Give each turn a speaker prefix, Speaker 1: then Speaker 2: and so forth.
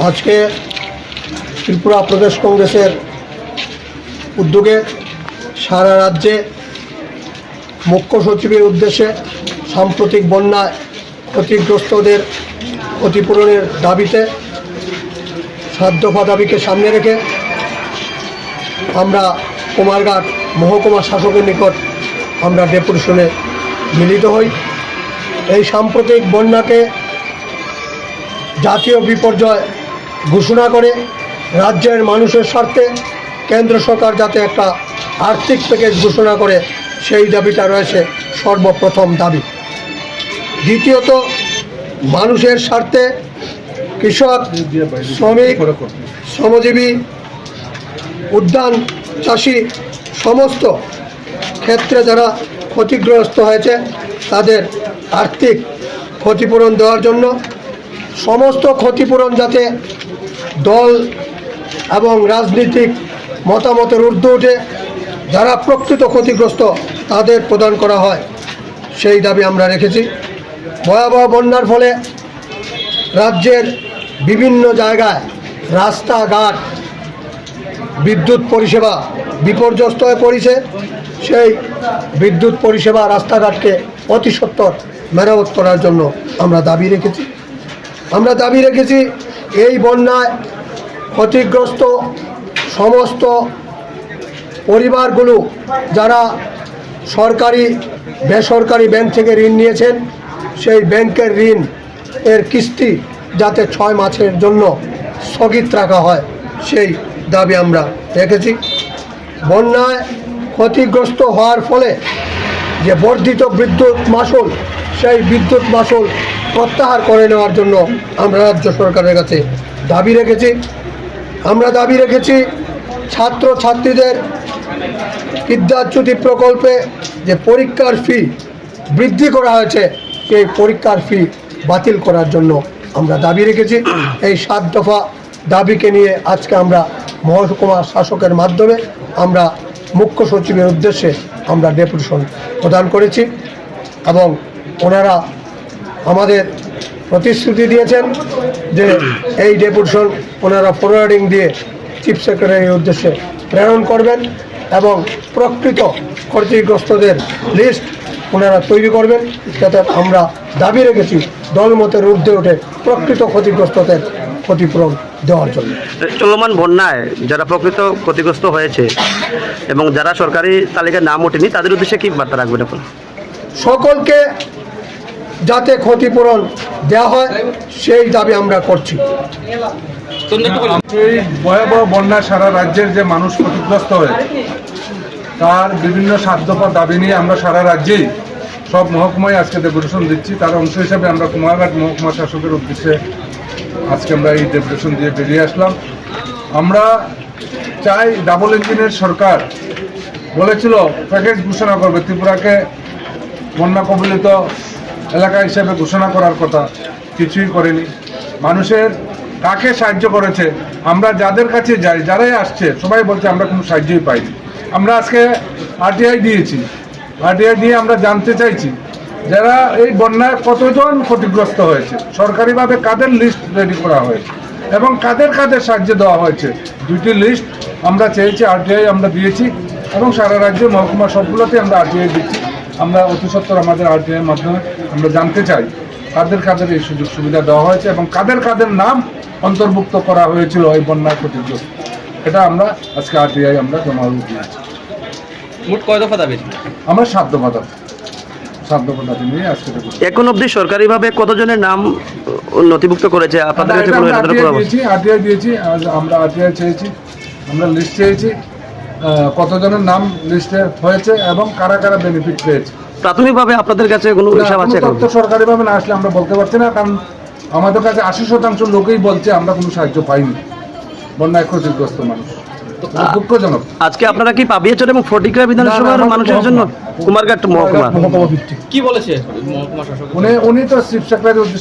Speaker 1: আজকে ত্রিপুরা প্রদেশ কংগ্রেসের উদ্যোগে সারা রাজ্যে মুখ্য সচিবের উদ্দেশ্যে সাম্প্রতিক বন্যায় ক্ষতিগ্রস্তদের ক্ষতিপূরণের দাবিতে সাত দফা দাবিকে সামনে রেখে আমরা কুমারঘাট মহকুমা শাসকের নিকট আমরা ডেপুটেশনে মিলিত হই। এই সাম্প্রতিক বন্যাকে জাতীয় বিপর্যয় ঘোষণা করে রাজ্যের মানুষের স্বার্থে কেন্দ্র সরকার যাতে একটা আর্থিক প্যাকেজ ঘোষণা করে, সেই দাবিটা রয়েছে সর্বপ্রথম দাবি। দ্বিতীয়ত, মানুষের স্বার্থে কৃষক, শ্রমিক, শ্রমজীবী, উদ্যান চাষি সমস্ত ক্ষেত্রে যারা ক্ষতিগ্রস্ত হয়েছে, তাদের আর্থিক ক্ষতিপূরণ দেওয়ার জন্য সমস্ত ক্ষতিপূরণ যাতে দল এবং রাজনীতিক মতামতের ঊর্ধ্বে উঠে যারা প্রকৃত ক্ষতিগ্রস্ত তাদের প্রদান করা হয়। সেই দাবি আমরা রেখেছি। ভয়াবহ বন্যার ফলে রাজ্যের বিভিন্ন জায়গায় রাস্তাঘাট, বিদ্যুৎ পরিষেবা বিপর্যস্ত হয়ে পড়েছে। সেই বিদ্যুৎ পরিষেবা রাস্তাঘাটকে অতি সত্বর মেরামত করার জন্য আমরা দাবি রেখেছি। আমরা দাবি রেখেছি এই বন্যায় ক্ষতিগ্রস্ত সমস্ত পরিবারগুলো যারা সরকারি, বেসরকারি ব্যাংক থেকে ঋণ নিয়েছেন, সেই ব্যাংকের ঋণ এর কিস্তি যাতে ছয় মাসের জন্য স্থগিত রাখা হয়, সেই দাবি আমরা রেখেছি। বন্যায় ক্ষতিগ্রস্ত হওয়ার ফলে যে বর্ধিত বিদ্যুৎ মাসুল, সেই বিদ্যুৎ মাসুল প্রত্যাহার করে নেওয়ার জন্য আমরা রাজ্য সরকারের কাছে দাবি রেখেছি। আমরা দাবি রেখেছি ছাত্র ছাত্রীদের বিদ্যাচ্যুতি প্রকল্পে যে পরীক্ষার ফি বৃদ্ধি করা হয়েছে, সেই পরীক্ষার ফি বাতিল করার জন্য আমরা দাবি রেখেছি। এই সাত দফা দাবিকে নিয়ে আজকে আমরা মহকুমা শাসকের মাধ্যমে আমরা মুখ্য সচিবের উদ্দেশ্যে আমরা ডেপুটেশন প্রদান করেছি এবং ওনারা আমাদের প্রতিশ্রুতি দিয়েছেন যে এই ডেপুটেশন ওনারা ফরওয়ার্ডিং দিয়ে চিফ সেক্রেটারির উদ্দেশ্যে প্রেরণ করবেন এবং প্রকৃত ক্ষতিগ্রস্তদের লিস্ট ওনারা তৈরি করবেন যাতে আমরা দাবি রেখেছি দলমতের ঊর্ধ্বে উঠে প্রকৃত ক্ষতিগ্রস্তদের ক্ষতিপূরণ দেওয়ার জন্য।
Speaker 2: চলমান বন্যায় যারা প্রকৃত ক্ষতিগ্রস্ত হয়েছে এবং যারা সরকারি তালিকায় নাম ওঠেনি তাদের উদ্দেশ্যে কি বার্তা রাখবেন এখন
Speaker 1: সকলকে যাতে ক্ষতিপূরণ দেওয়া হয় সেই দাবি আমরা করছি।
Speaker 3: এই ভয়াবহ বন্যা সারা রাজ্যের যে মানুষ ক্ষতিগ্রস্ত হয়েছে তার বিভিন্ন সাধ্যপর দাবি নিয়ে আমরা সারা রাজ্যেই সব মহকুমায় আজকে ডেপুটেশন দিচ্ছি। তার অংশ হিসাবে আমরা কুমারঘাট মহকুমা শাসকের উদ্দেশ্যে আজকে আমরা এই ডেপুটেশন দিয়ে বেরিয়ে আসলাম। আমরা চাই ডাবল ইঞ্জিনের সরকার বলেছিল প্যাকেজ ঘোষণা করবে, ত্রিপুরাকে বন্যা কবলিত এলাকা হিসেবে ঘোষণা করার কথা কিছুই করেনি। মানুষের কাকে সাহায্য করেছে, আমরা যাদের কাছে যাই, যারাই আসছে, সবাই বলছে আমরা কোনো সাহায্যই পাইনি। আমরা আজকে আরটিআই দিয়েছি। আরটিআই দিয়ে আমরা জানতে চাইছি যারা এই বন্যায় কতজন ক্ষতিগ্রস্ত হয়েছে? সরকারিভাবে কাদের লিস্ট রেডি করা হয়েছে? এবং কাদের কাদের সাহায্য দেওয়া হয়েছে? দুইটি লিস্ট আমরা চেয়েছি আরটিআই আমরা দিয়েছি এবং সারা রাজ্যে মহকুমা সবগুলোতে আমরা আরটিআই দিচ্ছি। আমরা অতি সত্তর আমাদের আরটিআইয়ের মাধ্যমে আমরা জানতে চাই কাদের কাদের এই সুযোগ সুবিধা দেওয়া হয়েছে এবং কাদের কাদের নাম অন্তর্ভুক্ত করা হয়েছিল এই বন্যায় ক্ষতিগ্রস্ত। এটা আমরা আজকে আরটিআই আমরা জমা দিয়েছি।
Speaker 4: মোট কয় দফা দাবি?
Speaker 3: আমরা বাধা নিয়ে আজকে এটা করছি।
Speaker 2: এখন অবধি সরকারিভাবে কতজনের নাম নথিভুক্ত করেছে? আপনাদের কাছে কোনো
Speaker 3: আরটিআই দিয়েছি আমরা আরটিআই চেয়েছি আমরা লিস্ট চেয়েছি কতজনের নাম লিস্টে হয়েছে এবং কারা কারা বেনিফিট পেয়েছে।
Speaker 2: প্রাথমিকভাবে আপনাদের কাছে কোনো হিসাব আছে
Speaker 3: তথ্য সরকারিভাবে না আসলে আমরা বলতে পারছি না কারণ আমাদের কাছে আশি শতাংশ লোকেই বলছে আমরা কোনো সাহায্য পাইনি। বন্যায় ক্ষতিগ্রস্ত মানুষ। দুঃখজনক।
Speaker 2: আজকে আপনারা কি পাবিয়েছেন এবং ফটিকরা বিধানসভার মানুষের জন্য কুমারঘাট মহকুমা?
Speaker 4: কি বলেছে মহকুমা শাসক?
Speaker 3: উনি উনি তো চিফ উদ্দেশ্যে